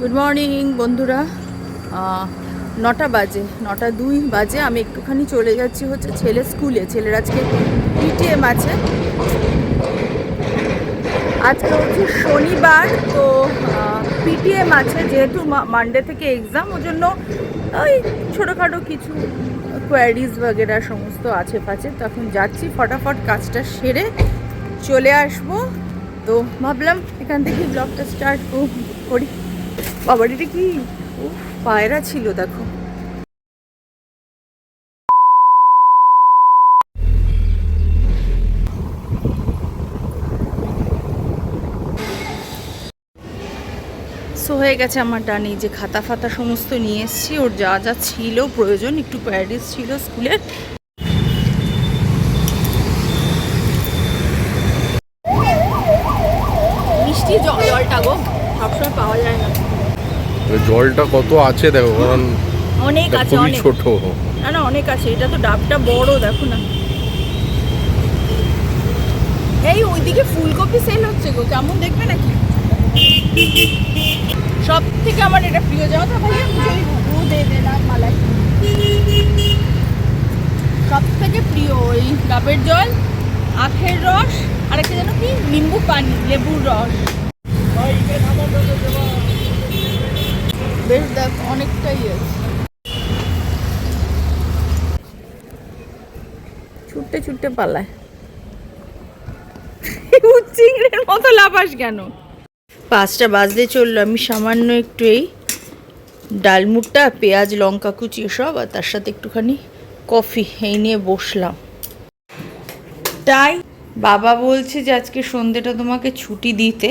Good morning বন্ধুরা। নটা বাজে, নটা দুই বাজে। আমি একটুখানি চলে যাচ্ছি হচ্ছে ছেলে স্কুলে। ছেলের আজকে পিটিএম আছে। আজকে হচ্ছে শনিবার, তো পিটিএম আছে। যেহেতু মানডে থেকে এক্সাম ওই জন্য ওই ছোটোখাটো কিছু কোয়ারিজ বাগেরা সমস্ত আছে পাচ্ছে তো এখন যাচ্ছি, ফটাফট কাজটা সেরে চলে আসব। তো ভাবলাম এখান থেকে ব্লগটা স্টার্ট করি। বাবার কি? পায়রা ছিল, দেখো। সো হয়ে গেছে আমার ডানি যে খাতা ফাতা সমস্ত নিয়ে এসেছি। ওর যা যা ছিল, প্রয়োজন, একটু প্যারিস ছিল স্কুলের মিষ্টি জল, জলটা গো, সবসময় পাওয়া যায় না। মানে জলটা কত আছে দেখো কারণ অনেক আছে অনেক। ছোট। না না অনেক আছে এটা তো ডাবটা বড় দেখো না। এই ওইদিকে ফুলকপি সেল হচ্ছে গো কেমন দেখবে নাকি? সব থেকে আমার এটা প্রিয় যাও তো ভাই দে দে না মালাই। সব থেকে প্রিয় ওই ডাবের জল আখের রস আর একটা যেন কি? নিম্বু পানি লেবুর রস। বেশ দেখ অনেকটাই আছে। ছুটতে ছুটতে পালায়। চিংড়ির মতো লাফাস কেন? পাঁচটা বাজতে চলল আমি সামান্য একটু এই ডালমুটটা পেঁয়াজ লঙ্কা কুচি সব আর তার সাথে একটুখানি কফি এই নিয়ে বসলাম। তাই? বাবা বলছে যে আজকে সন্ধেটা তোমাকে ছুটি দিতে।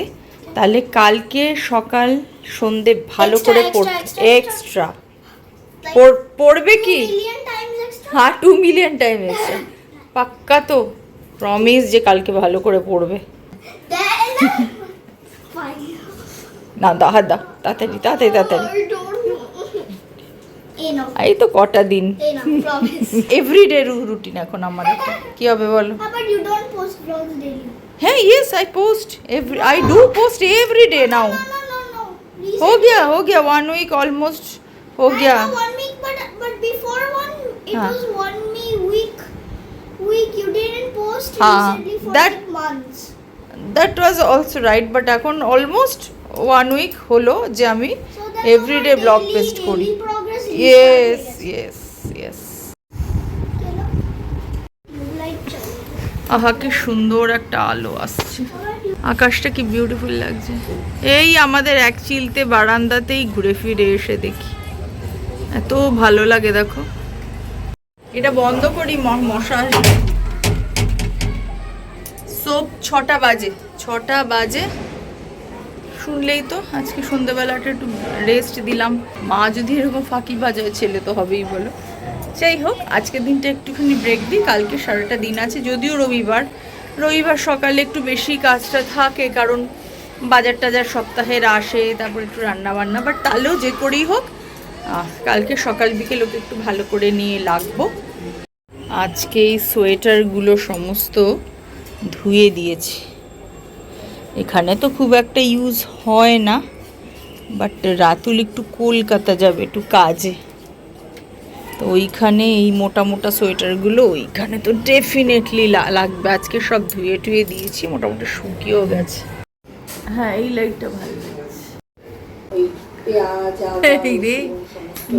তাহলে কালকে সকাল সন্ধে ভালো করে পড় এক্সট্রা পড়বে কি. হ্যাঁ টু মিলিয়ন টাইম এসছে পাক্কা তো। প্রমিস যে কালকে ভালো করে পড়বে। না দা হাত দা তাড়াতাড়ি তাড়াতাড়ি। তাড়াতাড়ি. এই তো কটা দিন. এভরিডে রুটিন এখন আমার কি হবে বলো? How about you don't post vlogs daily? হ্যাঁ yes I post every I do post every day now No, no, no, no. Recently, हो गया हो गया वन वीक ऑलमोस्ट हो I गया know one week, but but before one, it Huh. was one me week. Week you didn't post Huh. recently for That- like months. That was also right but এখন almost one week হলো যে আমি So that every day our vlog daily- post করি daily progress is yes starting, yes yes আহা, কি সুন্দর একটা আলো আসছে? আকাশটা কি বিউটিফুল লাগছে। এই আমাদের এক চিলতে বারান্দাতেই ঘুরে ফিরে এসে দেখি। এত ভালো লাগে, দেখো। এটা বন্ধ করি মশা আসবে। সোপ ছটা বাজে ছটা বাজে। শুনলেই তো, আজকে সন্ধ্যেবেলাটা একটু রেস্ট দিলাম। মা যদি এরকম ফাঁকি বাজায়, ছেলে তো হবেই বলো। যাই হোক, আজকের দিনটা একটুখানি ব্রেক দিই, কালকে সারাটা দিন আছে, যদিও রবিবার। রবিবার সকালে একটু বেশি কাজটা থাকে, কারণ বাজার টাজার সপ্তাহের আসে, তারপর একটু রান্না বান্না বাট তাহলেও যে করেই হোক কালকে সকাল বিকেল ওকে একটু ভালো করে নিয়ে লাগবো। আজকে এই সোয়েটারগুলো সমস্ত ধুয়ে দিয়েছি। এখানে তো খুব একটা ইউজ হয় না বাট রাতুল একটু কলকাতা যাবে, একটু কাজে। তো ওইখানে এই মোটা মোটা সোয়েটারগুলো ওইখানে তো ডেফিনেটলি লাগবে। আজকে সব ধুয়ে টুয়ে দিয়েছি মোটামুটি শুকিয়েও গেছে। হ্যাঁ এই লাইটটা ভালো লাগছে।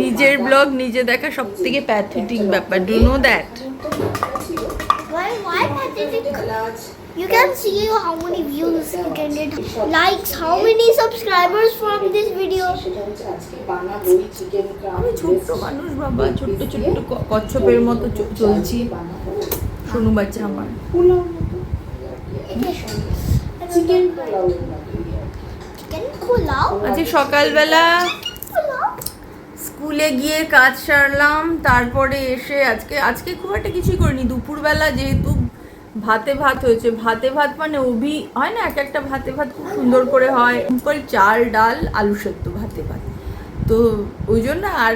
নিজের ব্লগ নিজে দেখা সব থেকে প্যাথেটিক ব্যাপার do know that Why, why pathetic? You can see how many views you can get, likes, how many subscribers from this video. আমি ছোট্ট মানুষ বাবা ছোট্ট ছোট্ট কচ্ছপের মতো চলছি। শোনু বাচ্চা আমার। আজকে সকালবেলা স্কুলে গিয়ে কাজ সারলাম তারপরে এসে আজকে আজকে খুব একটা কিছুই করিনি। দুপুরবেলা যেহেতু ভাতে ভাত হয়েছে। ভাতে ভাত মানে অভি হয় না? এক একটা ভাতে ভাত খুব সুন্দর করে হয়। সিম্পল চাল, ডাল, আলু সেদ্ধ ভাতে ভাত। তো ওই জন্য আর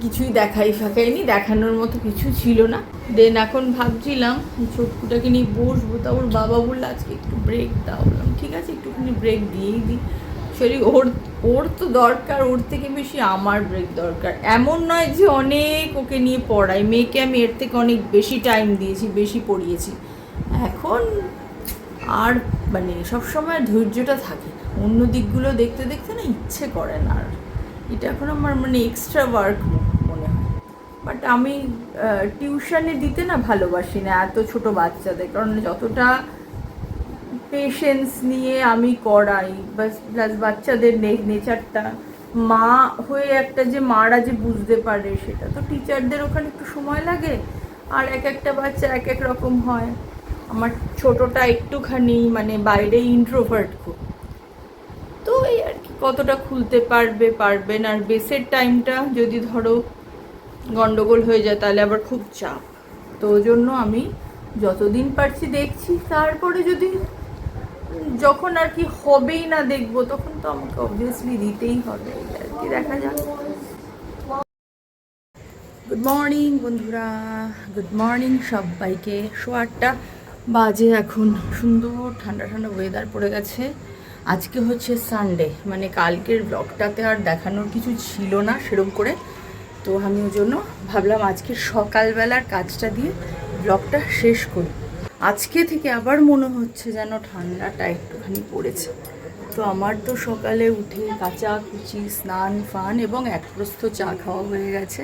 কিছুই দেখাই ফাঁকাইনি, দেখানোর মতো কিছু ছিল না। দেন এখন ভাবছিলাম ছোটকুটাকে নিয়ে বসবো, তা ওর বাবা বলল, আজকে একটু ব্রেক দাও। বললাম, ঠিক আছে, একটুখানি ব্রেক দিয়েই দিই। শরীর ওর ওর তো দরকার, ওর থেকে বেশি আমার ব্রেক দরকার। এমন নয় যে অনেক ওকে নিয়ে পড়াই। মেয়েকে আমি এর থেকে অনেক বেশি টাইম দিয়েছি, বেশি পড়িয়েছি। এখন আর মানে সবসময় ধৈর্যটা থাকে অন্য দিকগুলো দেখতে দেখতে না ইচ্ছে করে না আর। এটা এখন আমার মানে এক্সট্রা ওয়ার্ক মনে হয়। বাট আমি টিউশনে দিতে না ভালোবাসি না এত ছোট বাচ্চাদের। কারণ যতটা পেশেন্স নিয়ে আমি করাই প্লাস বাচ্চাদের নেচারটা মা হয়ে একটা যে মারা যে বুঝতে পারে সেটা। তো টিচারদের ওখানে একটু সময় লাগে। আর এক একটা বাচ্চা এক এক রকম হয়। আমার ছোটটা একটুখানি মানে বাইরে ইন্ট্রোভার্ট খুব। তো এই আর কি, কতটা খুলতে পারবে পারবে না। আর বেসের টাইমটা যদি ধরো গন্ডগোল হয়ে যায়, তাহলে আবার খুব চাপ। তো জন্য আমি যতদিন পারছি দেখছি, তারপরে যদি যখন আর কি হবেই না দেখব, তখন তো আমাকে অবভিয়াসলি দিতেই হবে। আর কি, দেখা যাক। গুড মর্নিং বন্ধুরা। গুড মর্নিং সবাইকে। শো আটটা বাজে এখন। সুন্দর ঠান্ডা ঠান্ডা ওয়েদার পড়ে গেছে। আজকে হচ্ছে সানডে মানে কালকের ব্লগটাতে আর দেখানোর কিছু ছিল না সেরম করে। তো আমি ওই জন্য ভাবলাম আজকে সকালবেলার কাজটা দিয়ে ব্লগটা শেষ করি। আজকে থেকে আবার মনে হচ্ছে যেন ঠান্ডাটা একটুখানি পড়েছে। তো আমার তো সকালে উঠে কাঁচা কুচি, স্নান, ফান এবং এক প্রস্থ চা খাওয়া হয়ে গেছে।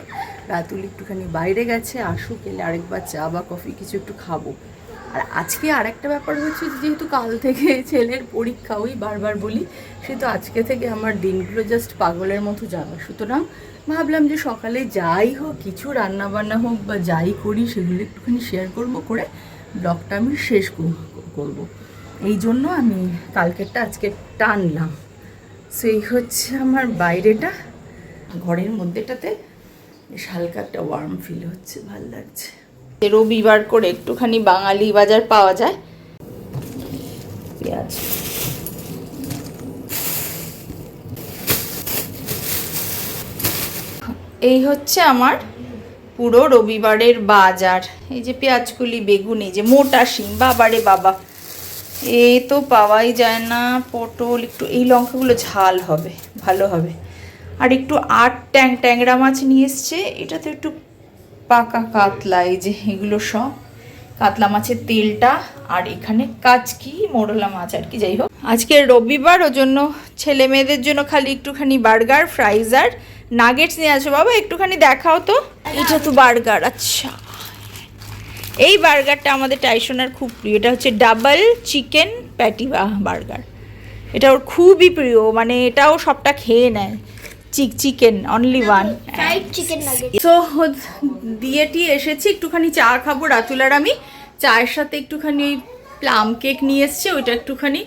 রাতুল একটুখানি বাইরে গেছে, আসুক, এলে আরেকবার চা বা কফি কিছু একটু খাব। আর আজকে আর একটা ব্যাপার হচ্ছে যেহেতু কাল থেকে ছেলের পরীক্ষা, ওই বারবার বলি, সে তো আজকে থেকে আমার দিনগুলো জাস্ট পাগলের মতো যাবে। সুতরাং ভাবলাম যে সকালে যাই হোক, কিছু রান্না বান্না হোক বা যাই করি, সেগুলো একটুখানি শেয়ার করব করে ব্লগটা আমি শেষ কর- করব। এই জন্য আমি কালকেরটা আজকে টানলাম। সো এই হচ্ছে আমার বাইরেটা, ঘরের মধ্যেটাতে বেশ হালকা একটা ওয়ার্ম ফিল হচ্ছে, ভালো লাগছে। রবিবার করে একটুখানি বাঙালি বাজার পাওয়া যায়। পেঁয়াজ। এই হচ্ছে আমার পুরো রবিবারের বাজার। এই যে পেঁয়াজকুলি বেগুন, এই যে মোটা শিম বাবারে বাবা। এ তো পাওয়াই যায় না, পটল, একটু এই লঙ্কাগুলো ঝাল হবে, ভালো হবে। আর একটু আট ট্যাং ট্যাংরা মাছ নিয়ে এসছে এটা তো একটু পাকা কাতলা, এই যে এগুলো সব। কাতলা মাছের তেলটা, আর এখানে কাচকি মোরলা মাছ আর কি, যাই হোক। আজকে রবিবার, ওর জন্য ছেলে মেয়েদের জন্য খালি একটুখানি বার্গার ফ্রাইজ আর নাগেটস নিয়ে আসো বাবা, একটুখানি দেখাও তো। এটা তো বার্গার আচ্ছা। এই বার্গারটা আমাদের টাইসোনার খুব প্রিয়, এটা হচ্ছে ডাবল চিকেন প্যাটি বার্গার। এটা ওর খুবই প্রিয় মানে এটাও সবটা খেয়ে নেয়। Chick chicken only one Fried chicken nuggets. দিয়ে টিয়ে এসেছি একটুখানি চা খাব রাতুল আর আমি। চায়ের সাথে একটুখানি ওই প্লাম কেক নিয়ে এসছে ওইটা একটুখানি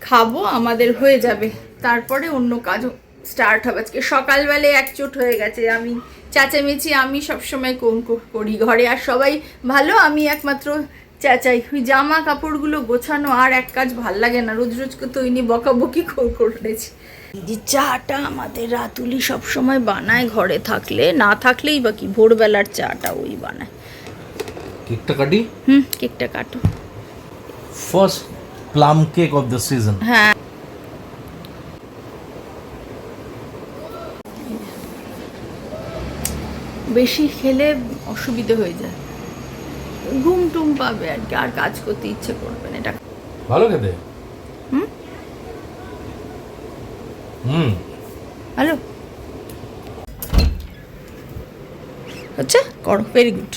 খাব আমাদের হয়ে যাবে। তারপরে অন্য কাজও স্টার্ট হবে। আজকে সকালবেলায় একচোট হয়ে গেছে। আমি চেঁচামেচি আমি সবসময় কোন করি ঘরে। আর সবাই ভালো আমি একমাত্র চেঁচাই। ওই জামা কাপড়গুলো গোছানো আর এক কাজ ভালো লাগে না। রোজ রোজ তো ওই নিয়ে বকাবকি কর- করেছি। যে চাটা আমাদের রাতুলি সব সময় বানায় ঘরে থাকলে না থাকলেই বা কি ভোরবেলার চাটা ওই বানায়। কেকটা কাটি? হুম কেকটা কাটো। First plum cake of the season হ্যাঁ। বেশি খেলে অসুবিধে হয়ে যায়। ঘুম টুম পাবে আর কি আর কাজ করতে ইচ্ছে করবে না। এটা ভালো খেতে হুম? হুম। হ্যালো। হচ্ছে করো ভেরি গুড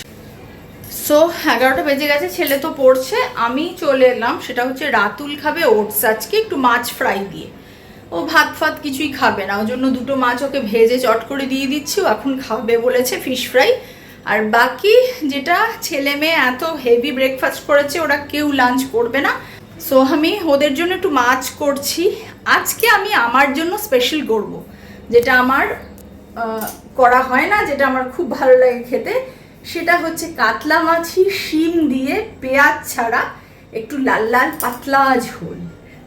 সো এগারোটা বেজে গেছে ছেলে তো পড়ছে আমি চলে এলাম সেটা হচ্ছে রাতুল খাবে ওটস আজকে একটু মাছ ফ্রাই দিয়ে। ও ভাত ফাত কিছুই খাবে না ওর জন্য দুটো মাছ ওকে ভেজে চট করে দিয়ে দিচ্ছি ও এখন খাবে বলেছে ফিশ ফ্রাই আর বাকি যেটা ছেলে মেয়ে এত হেভি ব্রেকফাস্ট করেছে ওরা কেউ লাঞ্চ করবে না। সো আমি ওদের জন্য একটু মাছ করছি। আজকে আমি আমার জন্য স্পেশাল করব। যেটা আমার করা হয় না, যেটা আমার খুব ভালো লাগে খেতে, সেটা হচ্ছে কাতলা মাছি, শিম দিয়ে পেঁয়াজ ছাড়া একটু লাল লাল পাতলা ঝোল,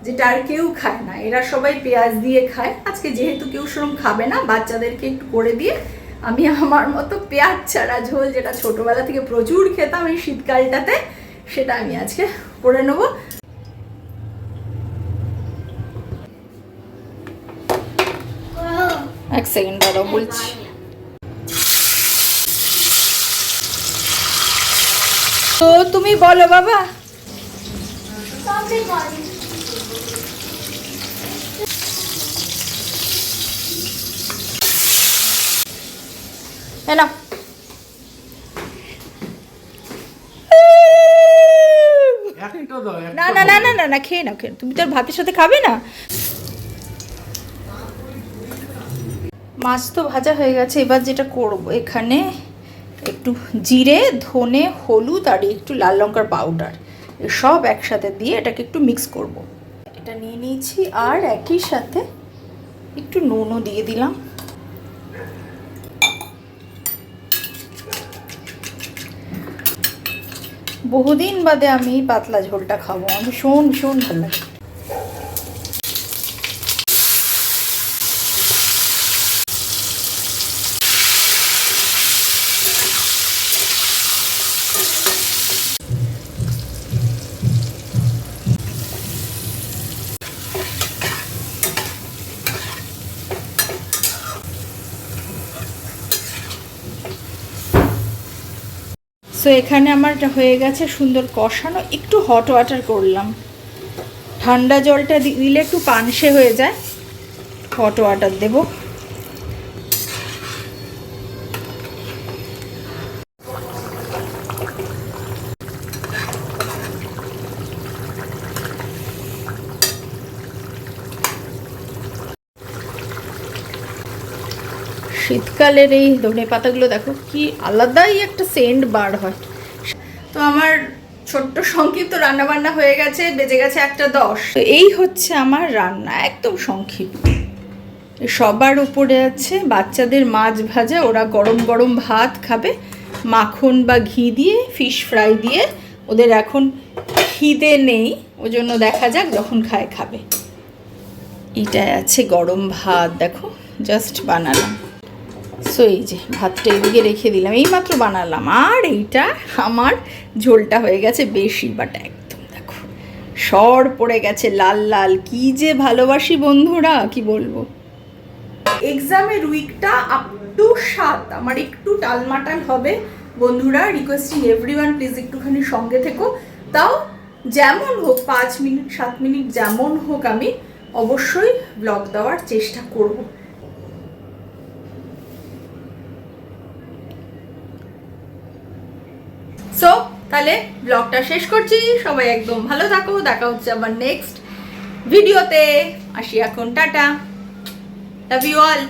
যেটা আর কেউ খায় না। এরা সবাই পেঁয়াজ দিয়ে খায়। আজকে যেহেতু কেউ সেরকম খাবে না, বাচ্চাদেরকে একটু করে দিয়ে আমি আমার মতো পেঁয়াজ ছাড়া ঝোল, যেটা ছোটবেলা থেকে প্রচুর খেতাম এই শীতকালটাতে, সেটা আমি আজকে করে নেব। এক সেকেন্ড দাঁড়াও বলছি। তো তুমি বলো বাবা। না না না না না না খেয়ে নাও খেয়ে। তুমি তো ভাতের সাথে খাবে না? মাছ তো ভাজা হয়ে গেছে, এবার যেটা করব এখানে একটু জিরে, ধনে, হলুদ আর একটু লাল লঙ্কার পাউডার সব একসাথে দিয়ে এটাকে একটু মিক্স করব। এটা নিয়ে নিয়েছি আর একই সাথে একটু নুনও দিয়ে দিলাম বহুদিন বাদে আমি পাতলা ঝোলটা খাব, আমি ভীষণ ভীষণ ভালো লাগে সো এখানে আমার হয়ে গেছে সুন্দর কষানো, একটু হট ওয়াটার করলাম। ঠান্ডা জলটা দিলে একটু পানসে হয়ে যায়। হট ওয়াটার দেবো। শীতকালের এই ধনে পাতাগুলো দেখো, কি আলাদাই একটা সেন্ট বার হয়। তো আমার ছোট্ট সংক্ষিপ্ত রান্না বান্না হয়ে গেছে, বেজে গেছে একটা দশ। তো এই হচ্ছে আমার রান্না, একদম সংক্ষিপ্ত। সবার উপরে আছে বাচ্চাদের মাছ ভাজা, ওরা গরম গরম ভাত খাবে, মাখন বা ঘি দিয়ে ফিশ ফ্রাই দিয়ে। ওদের এখন খিদে নেই ওই জন্য দেখা যাক যখন খায় খাবে। এটায় আছে গরম ভাত, দেখো জাস্ট বানালাম। সো এই যে ভাতটা এদিকে রেখে দিলাম। এইমাত্র বানালাম। আর এইটা আমার ঝোলটা হয়ে গেছে বেশি বাট একদম দেখো, সর পড়ে গেছে লাল লাল। কি যে ভালোবাসি বন্ধুরা, কি বলব? এক্সামের উইকটা আপ টু সাত। আমার একটু টালমাটাল হবে। বন্ধুরা রিকোয়েস্টিং এভরিওয়ান প্লিজ একটুখানি সঙ্গে থেকো। তাও যেমন হোক, পাঁচ মিনিট, সাত মিনিট যেমন হোক আমি অবশ্যই ব্লগ দেওয়ার চেষ্টা করব সো তাহলে ব্লগটা শেষ করছি। সবাই একদম ভালো থাকো। দেখা হচ্ছে আবার নেক্সট ভিডিওতে আসি এখন, টাটা। Love you all